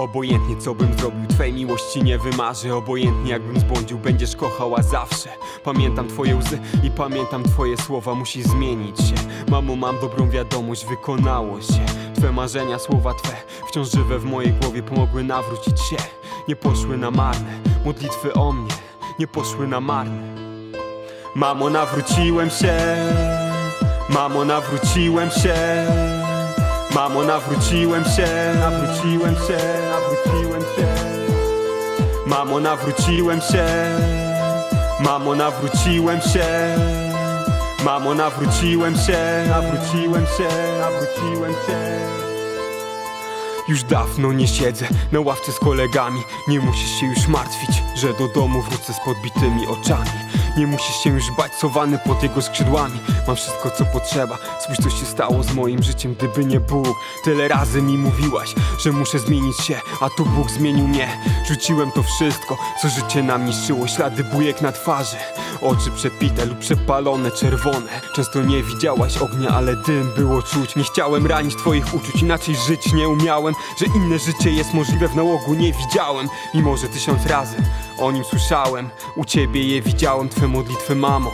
Obojętnie co bym zrobił, twej miłości nie wymarzę. Obojętnie jakbym zbłądził, będziesz kochała zawsze. Pamiętam twoje łzy i pamiętam twoje słowa Musi zmienić się. Mamo, mam dobrą wiadomość, wykonało się. Twe marzenia, słowa twe Wciąż żywe w mojej głowie pomogły nawrócić się. Nie poszły na marne Modlitwy o mnie Nie poszły na marne. Mamo, nawróciłem się. Mamo, nawróciłem się. Mamo, nawróciłem się, nawróciłem się, nawróciłem się. Mamo, nawróciłem się. Mamo, nawróciłem się. Mamo, nawróciłem się, nawróciłem się, nawróciłem się. Już dawno nie siedzę na ławce z kolegami Nie musisz się już martwić, że do domu wrócę z podbitymi oczami Nie musisz się już bać sowany pod jego skrzydłami. Mam wszystko co potrzeba, spójrz co się stało z moim życiem Gdyby nie Bóg, tyle razy mi mówiłaś Że muszę zmienić się, a tu Bóg zmienił mnie. Rzuciłem to wszystko, co życie nam niszczyło. Ślady bujek na twarzy, oczy przepite lub przepalone czerwone. Często nie widziałaś ognia, ale dym było czuć. Nie chciałem ranić twoich uczuć, inaczej żyć nie umiałem. Że inne życie jest możliwe w nałogu nie widziałem. Mimo, że tysiąc razy o nim słyszałem. U ciebie je widziałem, twe modlitwy mamo.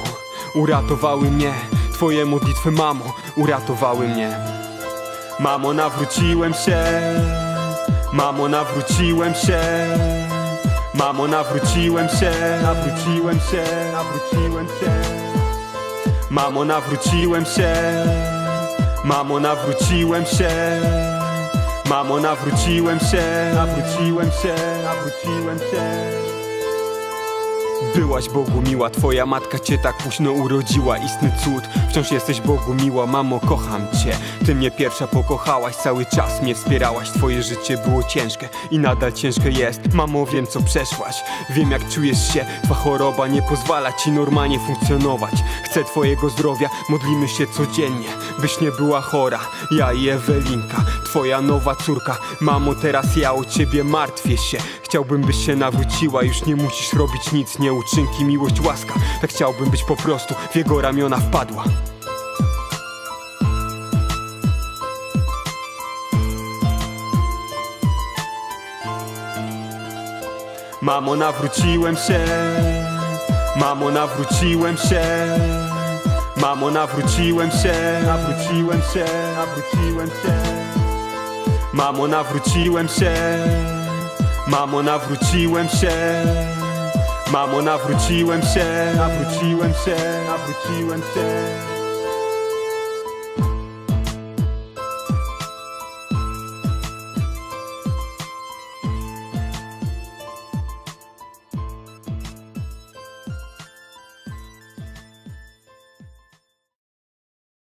Uratowały mnie, twoje modlitwy mamo. Uratowały mnie. Mamo, nawróciłem się. Mamo, nawróciłem się. Mamo, nawróciłem się. Nawróciłem się, nawróciłem się. Mamo, nawróciłem się. Mamo, nawróciłem się. Mamo, nawróciłem się. Nawróciłem się, nawróciłem się Byłaś Bogu miła, twoja matka cię tak późno urodziła. Istny cud, wciąż jesteś Bogu miła. Mamo, kocham cię. Ty mnie pierwsza pokochałaś, cały czas mnie wspierałaś. Twoje życie było ciężkie i nadal ciężkie jest. Mamo, wiem co przeszłaś, wiem jak czujesz się. Twa choroba nie pozwala ci normalnie funkcjonować. Chcę twojego zdrowia, modlimy się codziennie Byś nie była chora, ja i Ewelinka Twoja nowa córka, mamo teraz ja o ciebie martwię się. Chciałbym byś się nawróciła, już nie musisz robić nic Nie uczynki, miłość, łaska. Tak chciałbym być po prostu. W jego ramiona wpadła. Mamo, nawróciłem się. Mamo, nawróciłem się. Mamo, nawróciłem się. Nawróciłem się, nawróciłem się. Mamo, nawróciłem się. Mamo, nawróciłem się Mamo, nawróciłem się Nawróciłem się, nawróciłem się